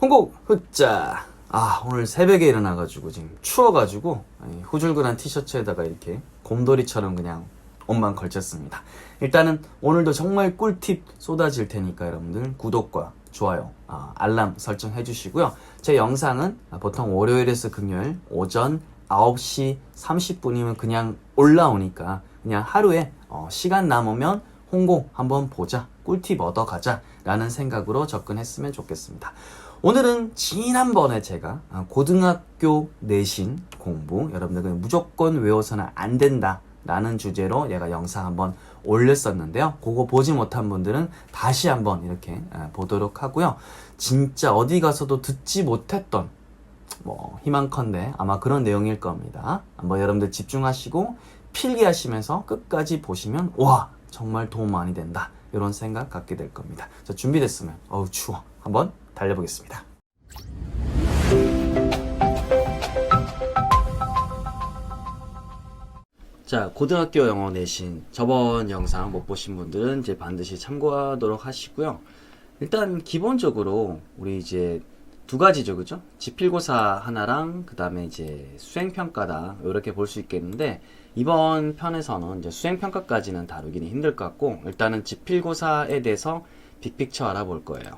홍국 흑자. 아 오늘 새벽에 일어나가지고 지금 추워가지고 이 후줄근한 티셔츠에다가 이렇게 곰돌이처럼 그냥 옷만 걸쳤습니다. 일단은 오늘도 정말 꿀팁 쏟아질 테니까 여러분들 구독과 좋아요, 아, 알람 설정 해 주시고요. 제 영상은 보통 월요일에서 금요일 오전 9시 30분이면 그냥 올라오니까 그냥 하루에 어, 시간 남으면 홍보 한번 보자, 꿀팁 얻어가자 라는 생각으로 접근했으면 좋겠습니다. 오늘은 지난번에 제가 아, 고등학교 내신 공부 여러분들 무조건 외워서는 안 된다 라는 주제로 얘가 영상 한번 올렸었는데요. 그거 보지 못한 분들은 다시 한번 이렇게 아, 보도록 하고요. 진짜 어디 가서도 듣지 못했던 뭐 희망컨대 아마 그런 내용일 겁니다. 한번 여러분들 집중하시고 필기하시면서 끝까지 보시면 와 정말 도움 많이 된다 이런 생각 갖게 될 겁니다. 자 준비됐으면 어우 추워 한번 달려보겠습니다. 자, 고등학교 영어 내신 저번 영상 못 보신 분들은 이제 반드시 참고하도록 하시고요. 일단 기본적으로 우리 이제 두 가지죠, 그죠? 지필고사 하나랑 그 다음에 이제 수행평가다 이렇게 볼 수 있겠는데 이번 편에서는 이제 수행평가까지는 다루기는 힘들 것 같고 일단은 지필고사에 대해서 빅픽처 알아볼 거예요.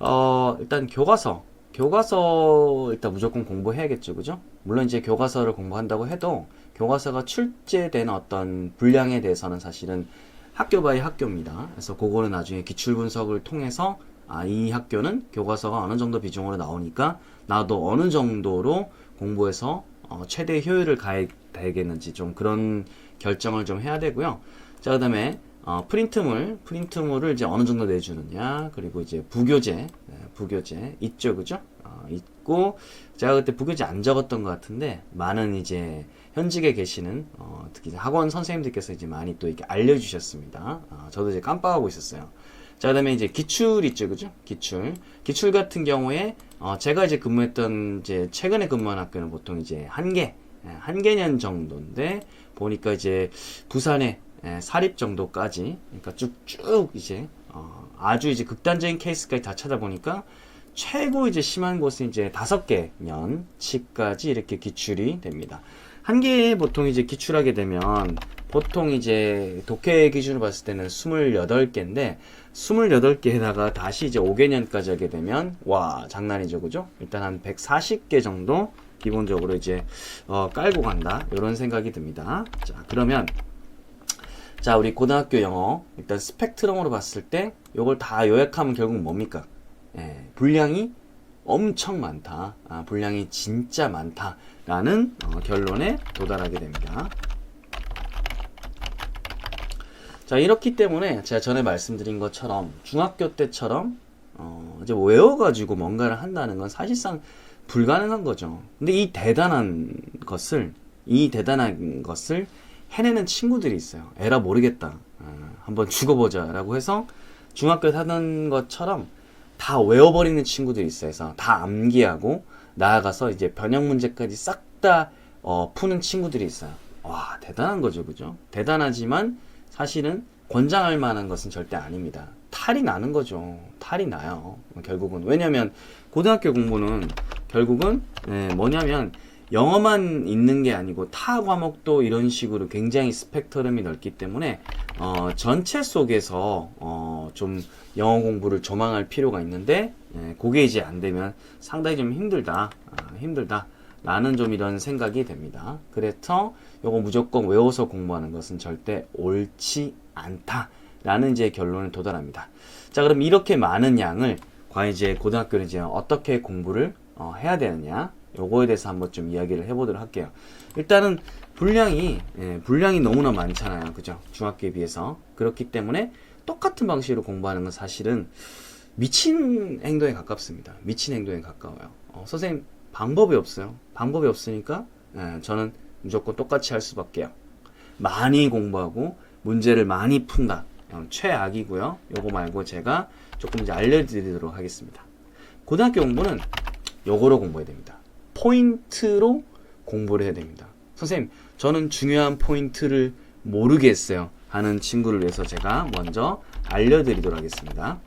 어, 일단 교과서. 교과서 일단 무조건 공부해야겠죠, 그죠? 물론 이제 교과서를 공부한다고 해도 교과서가 출제되는 어떤 분량에 대해서는 사실은 학교 바이 학교입니다. 그래서 그거는 나중에 기출 분석을 통해서 아, 이 학교는 교과서가 어느 정도 비중으로 나오니까 나도 어느 정도로 공부해서 어, 최대 효율을 가야 되겠는지 좀 그런 결정을 좀 해야 되고요. 자, 그 다음에 어, 프린트물, 프린트물을 이제 어느 정도 내주느냐, 그리고 이제 부교재, 네, 부교재 있죠, 그죠? 어, 있고 제가 그때 부교재 안 적었던 것 같은데 많은 이제 현직에 계시는 어, 특히 학원 선생님들께서 이제 많이 또 이렇게 알려주셨습니다. 어, 저도 이제 깜빡하고 있었어요. 자, 그다음에 이제 기출 있죠, 그죠? 기출. 기출 같은 경우에 어, 제가 이제 근무했던 이제 최근에 근무한 학교는 보통 이제 한 개, 예, 한 개년 정도인데 보니까 이제 부산에 예, 사립 정도까지, 그러니까 쭉쭉 이제 어, 아주 이제 극단적인 케이스까지 다 찾아보니까 최고 이제 심한 곳은 이제 다섯 개 년치까지 이렇게 기출이 됩니다. 한 개에 보통 이제 기출하게 되면 보통 이제 독해 기준으로 봤을 때는 28개인데 28개에다가 다시 이제 5개년까지 하게 되면 와 장난이죠 그죠? 일단 한 140개 정도 기본적으로 이제 어, 깔고 간다 이런 생각이 듭니다. 자 그러면 자 우리 고등학교 영어 일단 스펙트럼으로 봤을 때 요걸 다 요약하면 결국 뭡니까? 예, 분량이 엄청 많다. 아, 분량이 진짜 많다라는 어, 결론에 도달하게 됩니다. 자 이렇기 때문에 제가 전에 말씀드린 것처럼 중학교 때처럼 어, 이제 외워가지고 뭔가를 한다는 건 사실상 불가능한 거죠. 근데 이 대단한 것을 이 대단한 것을 해내는 친구들이 있어요. 에라 모르겠다. 어, 한번 죽어보자라고 해서 중학교 사는 것처럼 다 외워버리는 친구들이 있어요. 그래서 다 암기하고 나아가서 이제 변형 문제까지 싹다 어, 푸는 친구들이 있어요. 와 대단한 거죠, 그죠? 대단하지만 사실은 권장할 만한 것은 절대 아닙니다. 탈이 나는 거죠. 탈이 나요. 결국은 왜냐하면 고등학교 공부는 결국은 네, 뭐냐면 영어만 있는 게 아니고 타 과목도 이런 식으로 굉장히 스펙트럼이 넓기 때문에 어, 전체 속에서 어, 좀 영어 공부를 조망할 필요가 있는데 예, 그게 이제 안 되면 상당히 좀 힘들다 아, 힘들다 라는 좀 이런 생각이 됩니다. 그래서 요거 무조건 외워서 공부하는 것은 절대 옳지 않다 라는 이제 결론을 도달합니다. 자 그럼 이렇게 많은 양을 과연 이제 고등학교는 이제 어떻게 공부를 어, 해야 되느냐 요거에 대해서 한번 좀 이야기를 해보도록 할게요. 일단은 분량이 예, 분량이 너무나 많잖아요, 그죠? 중학교에 비해서 그렇기 때문에 똑같은 방식으로 공부하는 건 사실은 미친 행동에 가깝습니다. 미친 행동에 가까워요. 어, 선생님 방법이 없어요. 방법이 없으니까 예, 저는 무조건 똑같이 할 수밖에요. 많이 공부하고 문제를 많이 푼다. 어, 최악이고요. 요거 말고 제가 조금 이제 알려드리도록 하겠습니다. 고등학교 공부는 요거로 공부해야 됩니다. 포인트로 공부를 해야 됩니다. 선생님, 저는 중요한 포인트를 모르겠어요. 하는 친구를 위해서 제가 먼저 알려드리도록 하겠습니다.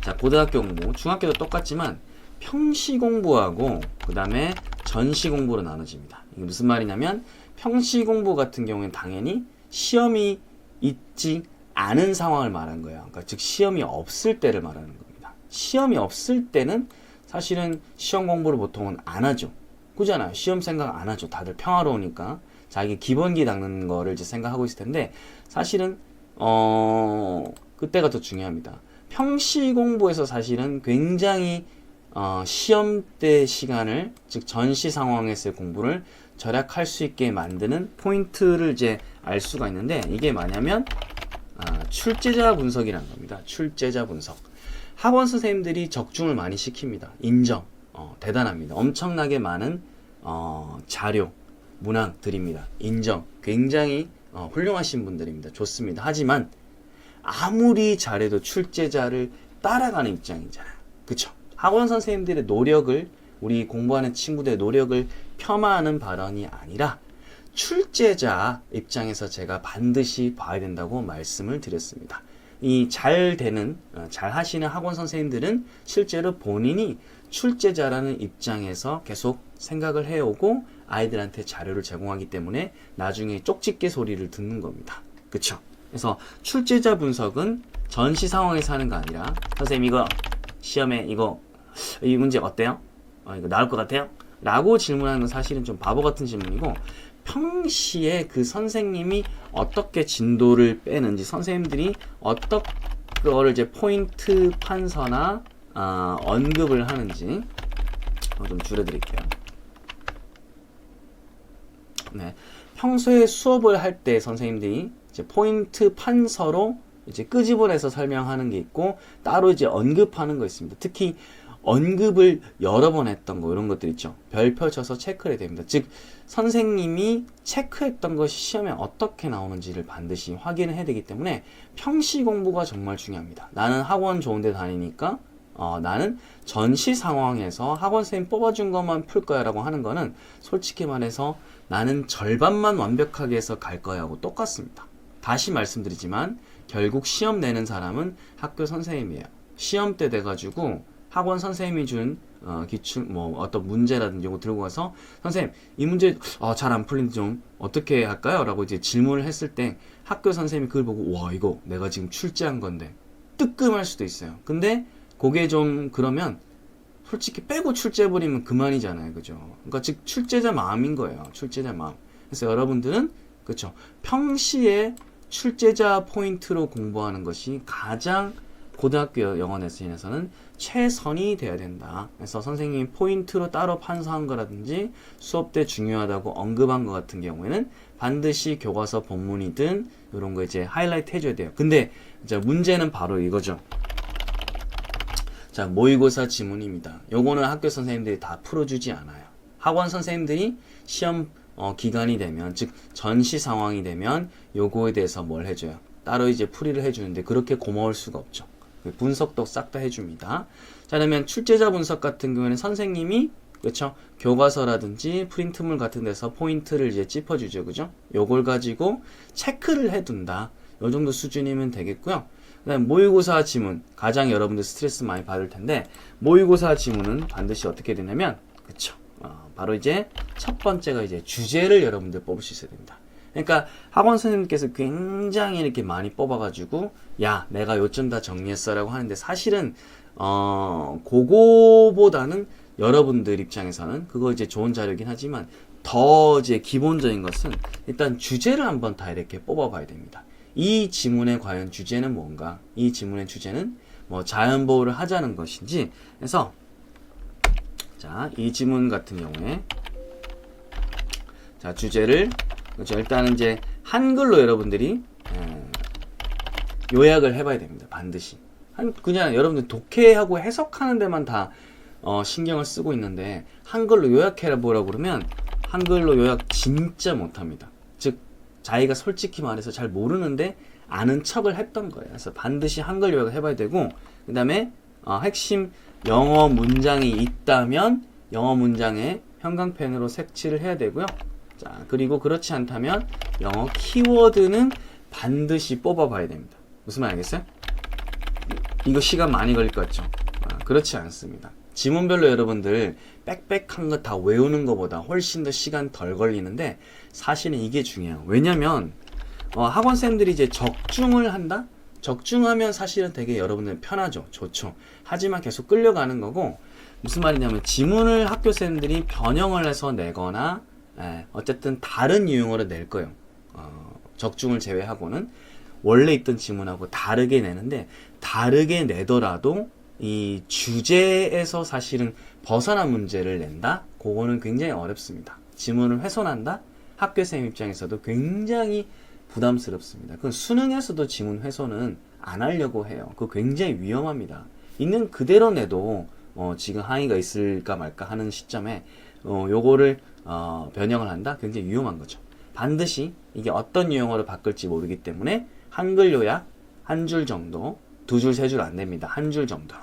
자, 고등학교 공부, 중학교도 똑같지만 평시 공부하고 그 다음에 전시 공부로 나눠집니다. 이게 무슨 말이냐면 평시 공부 같은 경우에는 당연히 시험이 있지 않은 상황을 말하는 거예요. 그러니까 즉 시험이 없을 때를 말하는 겁니다. 시험이 없을 때는 사실은 시험 공부를 보통은 안 하죠. 그잖아요. 시험 생각 안 하죠. 다들 평화로우니까 자기 기본기 닦는 거를 이제 생각하고 있을 텐데 사실은 어 그때가 더 중요합니다. 평시 공부에서 사실은 굉장히 어, 시험 때 시간을 즉 전시 상황에서의 공부를 절약할 수 있게 만드는 포인트를 이제 알 수가 있는데 이게 뭐냐면 아, 출제자 분석이라는 겁니다. 출제자 분석. 학원 선생님들이 적중을 많이 시킵니다. 인정. 어, 대단합니다. 엄청나게 많은 어, 자료, 문항 드립니다. 인정. 굉장히 어, 훌륭하신 분들입니다. 좋습니다. 하지만 아무리 잘해도 출제자를 따라가는 입장이잖아요. 그쵸? 학원 선생님들의 노력을 우리 공부하는 친구들의 노력을 폄하하는 발언이 아니라 출제자 입장에서 제가 반드시 봐야 된다고 말씀을 드렸습니다. 이 잘 되는, 어, 잘 하시는 학원 선생님들은 실제로 본인이 출제자라는 입장에서 계속 생각을 해오고 아이들한테 자료를 제공하기 때문에 나중에 쪽집게 소리를 듣는 겁니다. 그쵸? 그래서 출제자 분석은 전시 상황에서 하는 거 아니라 선생님 이거 시험에 이거 이 문제 어때요? 어, 이거 나올 것 같아요? 라고 질문하는 건 사실은 좀 바보 같은 질문이고 평시에 그 선생님이 어떻게 진도를 빼는지 선생님들이 어떻게 그거를 이제 포인트 판서나 아, 언급을 하는지 어, 좀 줄여드릴게요. 네, 평소에 수업을 할 때 선생님들이 이제 포인트 판서로 이제 끄집어내서 설명하는 게 있고 따로 이제 언급하는 거 있습니다. 특히 언급을 여러 번 했던 거 이런 것들 있죠. 별 펼쳐서 체크를 해야 됩니다. 즉 선생님이 체크했던 것이 시험에 어떻게 나오는지를 반드시 확인을 해야 되기 때문에 평시 공부가 정말 중요합니다. 나는 학원 좋은 데 다니니까 어, 나는 전시 상황에서 학원 선생님 뽑아준 것만 풀 거야 라고 하는 거는 솔직히 말해서 나는 절반만 완벽하게 해서 갈 거야 하고 똑같습니다. 다시 말씀드리지만 결국 시험 내는 사람은 학교 선생님이에요. 시험 때 돼가지고 학원 선생님이 준 어, 기출 뭐 어떤 문제라든지 이거 들고 가서 선생님 이 문제 어, 잘 안 풀린데 좀 어떻게 할까요?라고 이제 질문을 했을 때 학교 선생님이 그걸 보고 와 이거 내가 지금 출제한 건데 뜨끔할 수도 있어요. 근데 그게 좀 그러면 솔직히 빼고 출제해버리면 그만이잖아요. 그죠? 그러니까 즉 출제자 마음인 거예요. 출제자 마음. 그래서 여러분들은 그렇죠. 평시에 출제자 포인트로 공부하는 것이 가장 고등학교 영어 레슨에서는 최선이 돼야 된다. 그래서 선생님이 포인트로 따로 판서한 거라든지 수업 때 중요하다고 언급한 것 같은 경우에는 반드시 교과서 본문이든 이런 거 이제 하이라이트 해줘야 돼요. 근데 이제 문제는 바로 이거죠. 자, 모의고사 지문입니다. 요거는 학교 선생님들이 다 풀어주지 않아요. 학원 선생님들이 시험 어, 기간이 되면, 즉 전시 상황이 되면 요거에 대해서 뭘 해줘요? 따로 이제 풀이를 해주는데 그렇게 고마울 수가 없죠. 그 분석도 싹 다 해줍니다. 자, 그러면 출제자 분석 같은 경우에는 선생님이 그렇죠? 교과서라든지 프린트물 같은 데서 포인트를 이제 짚어주죠, 그죠? 요걸 가지고 체크를 해둔다. 요 정도 수준이면 되겠고요. 그다음 모의고사 지문 가장 여러분들 스트레스 많이 받을 텐데 모의고사 지문은 반드시 어떻게 되냐면 그쵸 어, 바로 이제 첫 번째가 이제 주제를 여러분들 뽑을 수 있어야 됩니다. 그러니까 학원 선생님께서 굉장히 이렇게 많이 뽑아가지고 야 내가 요점 다 정리했어라고 하는데 사실은 어 그거보다는 여러분들 입장에서는 그거 이제 좋은 자료긴 하지만 더 이제 기본적인 것은 일단 주제를 한번 다 이렇게 뽑아봐야 됩니다. 이 지문의 과연 주제는 뭔가? 이 지문의 주제는 뭐 자연 보호를 하자는 것인지 해서 자, 이 지문 같은 경우에 자, 주제를 그렇죠. 일단은 이제 한글로 여러분들이 에, 요약을 해봐야 됩니다. 반드시. 한 그냥 여러분들 독해하고 해석하는 데만 다 어, 신경을 쓰고 있는데 한글로 요약해라 보라고 그러면 한글로 요약 진짜 못합니다. 즉 자기가 솔직히 말해서 잘 모르는데 아는 척을 했던 거예요. 그래서 반드시 한글 요약을 해봐야 되고 그 다음에 어, 핵심 영어 문장이 있다면 영어 문장에 형광펜으로 색칠을 해야 되고요. 자 그리고 그렇지 않다면 영어 키워드는 반드시 뽑아봐야 됩니다. 무슨 말 알겠어요? 이거 시간 많이 걸릴 것 같죠? 아, 그렇지 않습니다. 지문별로 여러분들 빽빽한 거 다 외우는 것보다 훨씬 더 시간 덜 걸리는데 사실은 이게 중요해요. 왜냐면 어, 학원생들이 이제 적중을 한다? 적중하면 사실은 되게 여러분들 편하죠. 좋죠. 하지만 계속 끌려가는 거고 무슨 말이냐면 지문을 학교생들이 변형을 해서 내거나 예, 어쨌든 다른 유형으로 낼 거예요. 어, 적중을 제외하고는 원래 있던 지문하고 다르게 내는데 다르게 내더라도 이 주제에서 사실은 벗어난 문제를 낸다? 그거는 굉장히 어렵습니다. 지문을 훼손한다? 학교생 입장에서도 굉장히 부담스럽습니다. 그 수능에서도 지문 훼손은 안 하려고 해요. 그거 굉장히 위험합니다. 있는 그대로 내도 어, 지금 항의가 있을까 말까 하는 시점에 어, 요거를 어, 변형을 한다? 굉장히 위험한 거죠. 반드시 이게 어떤 유형으로 바꿀지 모르기 때문에 한글 요약 한 줄 정도, 두 줄, 세 줄 안 됩니다. 한 줄 정도.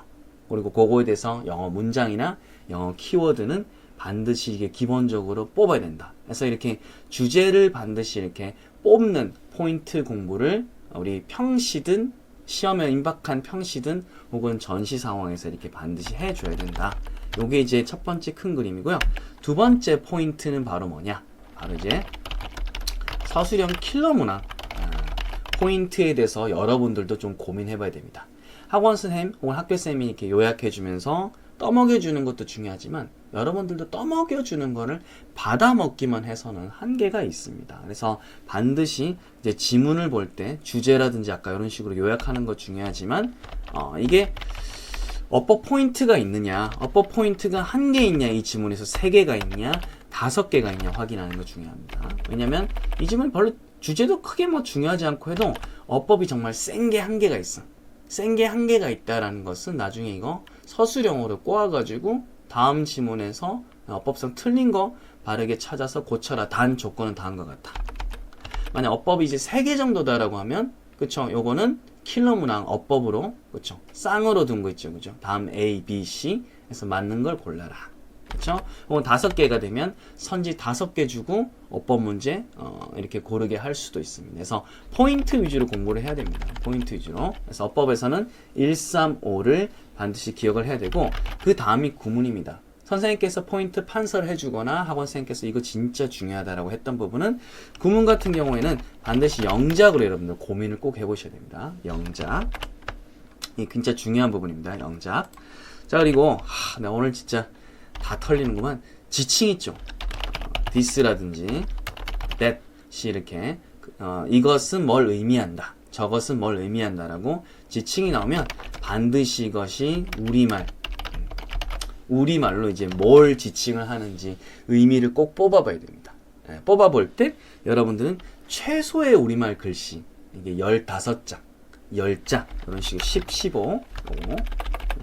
그리고 그거에 대해서 영어 문장이나 영어 키워드는 반드시 이게 기본적으로 뽑아야 된다. 그래서 이렇게 주제를 반드시 이렇게 뽑는 포인트 공부를 우리 평시든 시험에 임박한 평시든 혹은 전시 상황에서 이렇게 반드시 해줘야 된다. 요게 이제 첫 번째 큰 그림이고요. 두 번째 포인트는 바로 뭐냐? 바로 이제 서술형 킬러 문화 아, 포인트에 대해서 여러분들도 좀 고민해 봐야 됩니다. 학원 선생님 혹은 학교 쌤이 이렇게 요약해 주면서 떠먹여 주는 것도 중요하지만 여러분들도 떠먹여 주는 거를 받아 먹기만 해서는 한계가 있습니다. 그래서 반드시 이제 지문을 볼 때 주제라든지 아까 이런 식으로 요약하는 거 중요하지만 어, 이게 어법 포인트가 있느냐, 어법 포인트가 한 개 있냐, 이 지문에서 세 개가 있냐, 다섯 개가 있냐 확인하는 거 중요합니다. 왜냐면 이 지문 별로 주제도 크게 뭐 중요하지 않고 해도 어법이 정말 센 게 한 개가 있어. 센 게 한 개가 있다라는 것은 나중에 이거 서술형으로 꼬아가지고 다음 지문에서 어법상 틀린 거 바르게 찾아서 고쳐라. 단 조건은 다음과 같다. 만약 어법이 이제 세 개 정도다라고 하면 그쵸 요거는 킬러 문항 어법으로 그쵸? 쌍으로 둔 거 있죠 그죠? 다음 A, B, C 해서 맞는 걸 골라라. 그쵸? 혹은 다섯 개가 되면 선지 다섯 개 주고 어법 문제 어, 이렇게 고르게 할 수도 있습니다. 그래서 포인트 위주로 공부를 해야 됩니다. 포인트 위주로. 그래서 어법에서는 1, 3, 5를 반드시 기억을 해야 되고 그 다음이 구문입니다 선생님께서 포인트 판서를 해주거나 학원 선생님께서 이거 진짜 중요하다라고 했던 부분은 구문 같은 경우에는 반드시 영작으로 여러분들 고민을 꼭 해보셔야 됩니다. 영작. 이 진짜 중요한 부분입니다. 영작. 자 그리고 하, 나 오늘 진짜 다 털리는구만. 지칭 있죠. 어, this라든지 that이 이렇게 어, 이것은 뭘 의미한다. 저것은 뭘 의미한다라고 지칭이 나오면 반드시 이것이 우리말 우리말로 이제 뭘 지칭을 하는지 의미를 꼭 뽑아봐야 됩니다. 예, 뽑아볼 때 여러분들은 최소의 우리말 글씨 이게 15장, 10장 이런 식으로 10, 15 요거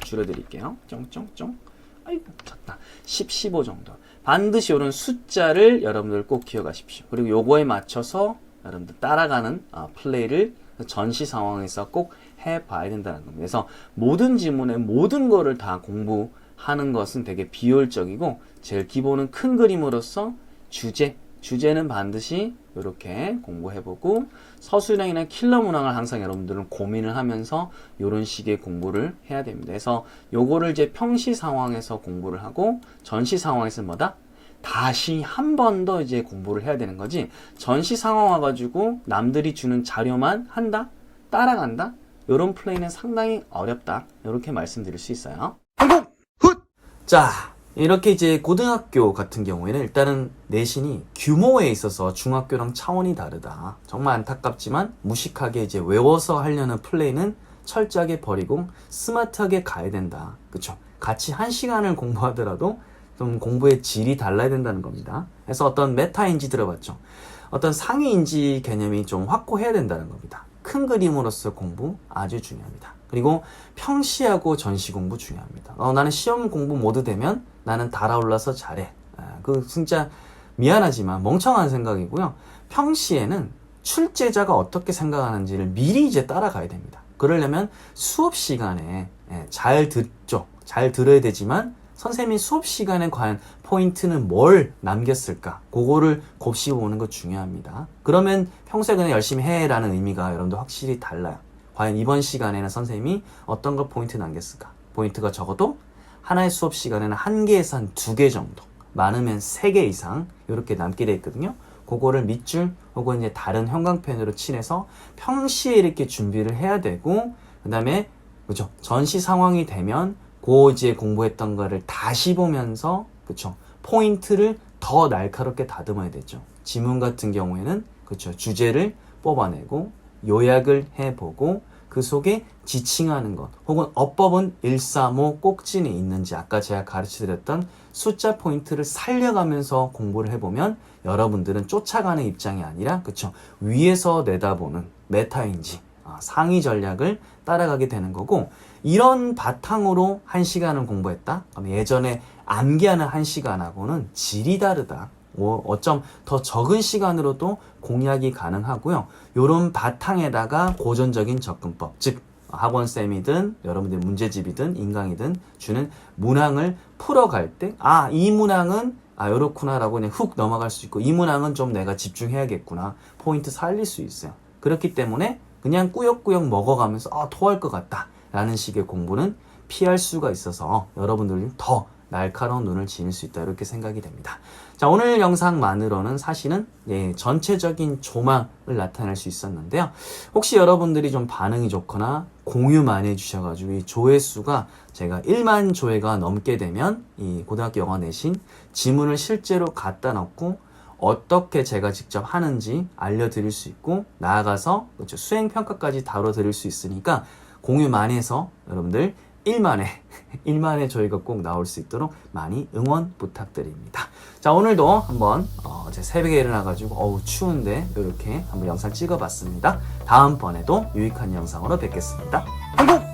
줄여드릴게요. 쫑쫑쫑 아이고 졌다. 10, 15 정도 반드시 이런 숫자를 여러분들 꼭 기억하십시오. 그리고 요거에 맞춰서 여러분들 따라가는 어, 플레이를 전시 상황에서 꼭 해봐야 된다는 겁니다. 그래서 모든 지문의 모든 거를 다 공부 하는 것은 되게 비효율적이고 제일 기본은 큰 그림으로서 주제 주제는 반드시 이렇게 공부해보고 서술형이나 킬러 문항을 항상 여러분들은 고민을 하면서 이런 식의 공부를 해야 됩니다. 그래서 요거를 이제 평시 상황에서 공부를 하고 전시 상황에서 뭐다? 다시 한 번 더 이제 공부를 해야 되는 거지 전시 상황 와가지고 남들이 주는 자료만 한다? 따라간다? 이런 플레이는 상당히 어렵다. 이렇게 말씀드릴 수 있어요. 자, 이렇게 이제 고등학교 같은 경우에는 일단은 내신이 규모에 있어서 중학교랑 차원이 다르다. 정말 안타깝지만 무식하게 이제 외워서 하려는 플레이는 철저하게 버리고 스마트하게 가야 된다. 그쵸? 같이 한 시간을 공부하더라도 좀 공부의 질이 달라야 된다는 겁니다. 그래서 어떤 메타인지 들어봤죠? 어떤 상위인지 개념이 좀 확고해야 된다는 겁니다. 큰 그림으로서 공부 아주 중요합니다. 그리고 평시하고 전시 공부 중요합니다. 어, 나는 시험 공부 모두 되면 나는 달아올라서 잘해. 아, 그 진짜 미안하지만 멍청한 생각이고요. 평시에는 출제자가 어떻게 생각하는지를 미리 이제 따라가야 됩니다. 그러려면 수업 시간에 예, 잘 듣죠. 잘 들어야 되지만 선생님이 수업 시간에 과연 포인트는 뭘 남겼을까? 그거를 곱씹어 보는 거 중요합니다. 그러면 평소에 그냥 열심히 해라는 의미가 여러분들 확실히 달라요. 과연 이번 시간에는 선생님이 어떤 걸 포인트 남겼을까? 포인트가 적어도 하나의 수업 시간에는 한 개에서 한 두 개 정도, 많으면 세 개 이상 이렇게 남게 돼 있거든요. 그거를 밑줄 혹은 이제 다른 형광펜으로 칠해서 평시에 이렇게 준비를 해야 되고 그다음에 그죠 전시 상황이 되면 고 이제 공부했던 거를 다시 보면서 그쵸 포인트를 더 날카롭게 다듬어야 되죠. 지문 같은 경우에는 그쵸 주제를 뽑아내고 요약을 해보고 그 속에 지칭하는 것 혹은 어법은 135 꼭진이 있는지 아까 제가 가르쳐드렸던 숫자 포인트를 살려가면서 공부를 해보면 여러분들은 쫓아가는 입장이 아니라 그쵸 위에서 내다보는 메타인지 아, 상위 전략을 따라가게 되는 거고 이런 바탕으로 한 시간을 공부했다. 예전에 암기하는 한 시간하고는 질이 다르다. 뭐 어쩜 더 적은 시간으로도 공략이 가능하고요. 요런 바탕에다가 고전적인 접근법, 즉 학원 쌤이든 여러분들 문제집이든 인강이든 주는 문항을 풀어갈 때, 아, 이 문항은 아, 요렇구나라고 그냥 훅 넘어갈 수 있고, 이 문항은 좀 내가 집중해야겠구나. 포인트 살릴 수 있어요. 그렇기 때문에 그냥 꾸역꾸역 먹어가면서, 아, 토할 것 같다. 라는 식의 공부는 피할 수가 있어서 여러분들이 더 날카로운 눈을 지닐 수 있다. 이렇게 생각이 됩니다. 자, 오늘 영상만으로는 사실은 예, 전체적인 조망을 나타낼 수 있었는데요. 혹시 여러분들이 좀 반응이 좋거나 공유 많이 해주셔가지고 이 조회수가 제가 1만 조회가 넘게 되면 이 고등학교 영어 내신 지문을 실제로 갖다 놓고 어떻게 제가 직접 하는지 알려드릴 수 있고 나아가서 그렇죠. 수행 평가까지 다뤄드릴 수 있으니까 공유 많이 해서 여러분들 1만회 1만회 저희가 꼭 나올 수 있도록 많이 응원 부탁드립니다. 자 오늘도 한번 어, 제 새벽에 일어나가지고 어우 추운데 이렇게 한번 영상 찍어봤습니다. 다음번에도 유익한 영상으로 뵙겠습니다. 한국